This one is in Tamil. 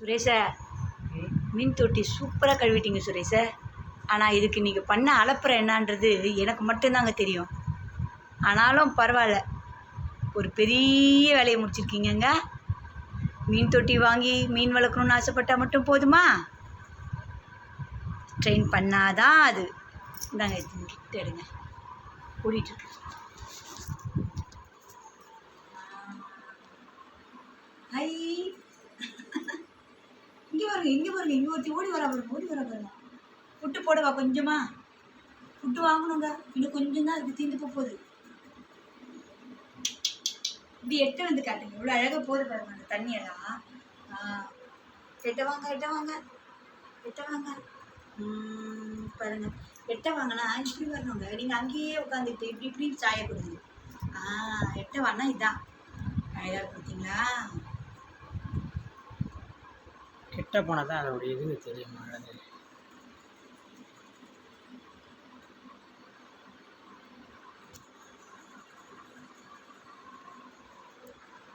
சுரேஷா மீன் தொட்டி சூப்பராக கழுவிட்டீங்க சுரேஷா. ஆனால் இதுக்கு நீங்கள் பண்ண அலப்பறை என்னன்றது எனக்கு மட்டும்தாங்க தெரியும். ஆனாலும் பரவாயில்ல. ஒரு பெரிய வேலையை முடிச்சிருக்கீங்கங்க. மீன் தொட்டி வாங்கி மீன் வளர்க்கணுன்னு ஆசைப்பட்டா மட்டும் போதுமா? ட்ரெயின் பண்ணாதான் அது. இந்தாங்க எடுங்க. ஓடிட்டு பாருங்க இங்கே பாருங்க இங்கே ஒருத்தி ஓடி வரா பாருங்க ஓடி வரா பாருங்க. புட்டு போடவா கொஞ்சமா? புட்டு வாங்கணுங்க. இன்னும் கொஞ்சம் தான் இது தீந்து போகுது. இப்படி எட்ட வந்து காட்டுங்க. இவ்வளோ அழகாக போகுது பாருங்க அந்த தண்ணியெல்லாம். ஆ எட்ட வாங்க எட்ட வாங்க. எட்ட வாங்க. பாருங்க. எட்ட வாங்கினா இப்படி வரணுங்க. நீங்கள் அங்கேயே உட்காந்துட்டு இப்படி இப்படி சாயக்கூடாது ஆ எட்ட வாங்கினா இதான். அழகாக கொடுத்தீங்களா கிட்ட போனால் தான் அதோடைய இது தெரியும். அழகு